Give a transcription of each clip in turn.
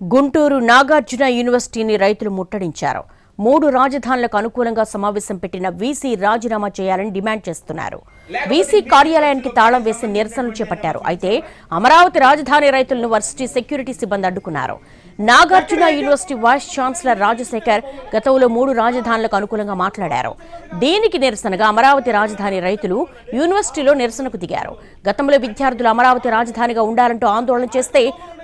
గుంటూరు నాగార్జున యూనివర్సిటీని రైతులు ముట్టడించారు. మూడు రాజధానులకు అనుకూలంగా సమావేశం పెట్టిన వీసీ రాజీనామా చేయాలని డిమాండ్ చేస్తున్నారు. వీసీ కార్యాలయానికి తాళం వేసి నిరసనలు చేపట్టారు. అయితే అమరావతి రాజధాని రైతులను వర్సిటీ సెక్యూరిటీ సిబ్బంది అడ్డుకున్నారు. Nagarjuna university vice chancellor Rajasekhar గతంలో మూడు రాజధానులకు అనుకూలంగా మాట్లాడారు. దీనికి నిరసనగా అమరావతి రాజధాని రైతులు యూనివర్సిటీలో నిరసనకు దిగారు. గతంలో విద్యార్థులు అమరావతి రాజధానిగా ఉండాలంటూ ఆందోళన చేస్తే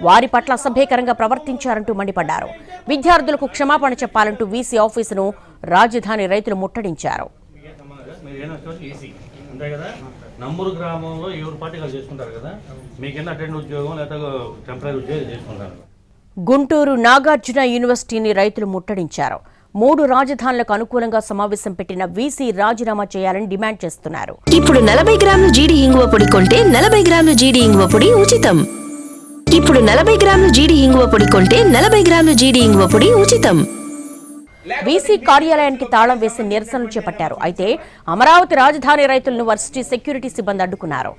వారి పట్ల అసభ్యకరంగా ప్రవర్తించారంటూ మండిపడ్డారు. విద్యార్థులకు క్షమాపణ చెప్పాలంటూ వీసీ ఆఫీసును రాజధాని రైతులు ముట్టడించారు. మీరు కదా నంబూరు గ్రామంలో ఎవరు పార్టీ వాళ్ళు చేసుకుంటారు కదా? మీకు అటెండ్ ఉద్యోగం లేదా టెంపరీ ఉద్యోగం చేసుకుంటారు. గుంటూరు నాగార్జున యూనివర్సిటీని రైతులు ముట్టడించారు. మూడు రాజధానులకు అనుకూలంగా సమావేశం పెట్టిన వీసీ రాజీనామా చేయాలని డిమాండ్ చేస్తున్నారు. ఇప్పుడు నలభై గ్రాముల జీడి ఇంగువ పొడి కొంటే నలభై గ్రాముల జీడి ఇంగువ పొడి ఉచితం. ఇప్పుడు నలభై గ్రాముల జీడి ఇంగువ పొడి కొంటే నలభై గ్రాముల జీడి ఇంగువ పొడి ఉచితం. వీసీ కార్యాలయానికి తాళం వేసి నిరసనలు చేపట్టారు. అయితే అమరావతి రాజధాని రైతులను వర్సిటీ సెక్యూరిటీ సిబ్బంది అడ్డుకున్నారు.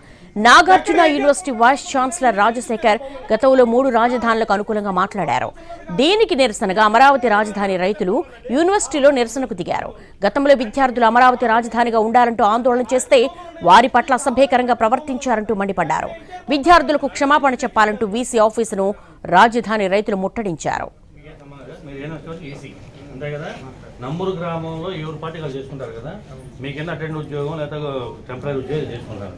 Nagarjuna university vice chancellor Rajasekhar గతంలో మూడు రాజధానులకు అనుకూలంగా మాట్లాడారు. దీనికి నిరసనగా అమరావతి రాజధాని రైతులు యూనివర్సిటీలో నిరసనకు దిగారు. గతంలో విద్యార్థులు అమరావతి రాజధానిగా ఉండాలంటూ ఆందోళన చేస్తే వారి పట్ల అసభ్యకరంగా ప్రవర్తించారంటూ మండిపడ్డారు. విద్యార్థులకు క్షమాపణ చెప్పాలంటూ వీసీ ఆఫీసును రాజధాని రైతులు ముట్టడించారు. అంతే కదా? నంబూరు గ్రామంలో ఎవరు పార్టీ వాళ్ళు చేసుకుంటారు కదా? మీకు ఎన్న అటెండ్ ఉద్యోగం లేదా టెంపరీ ఉద్యోగం చేసుకుంటారు.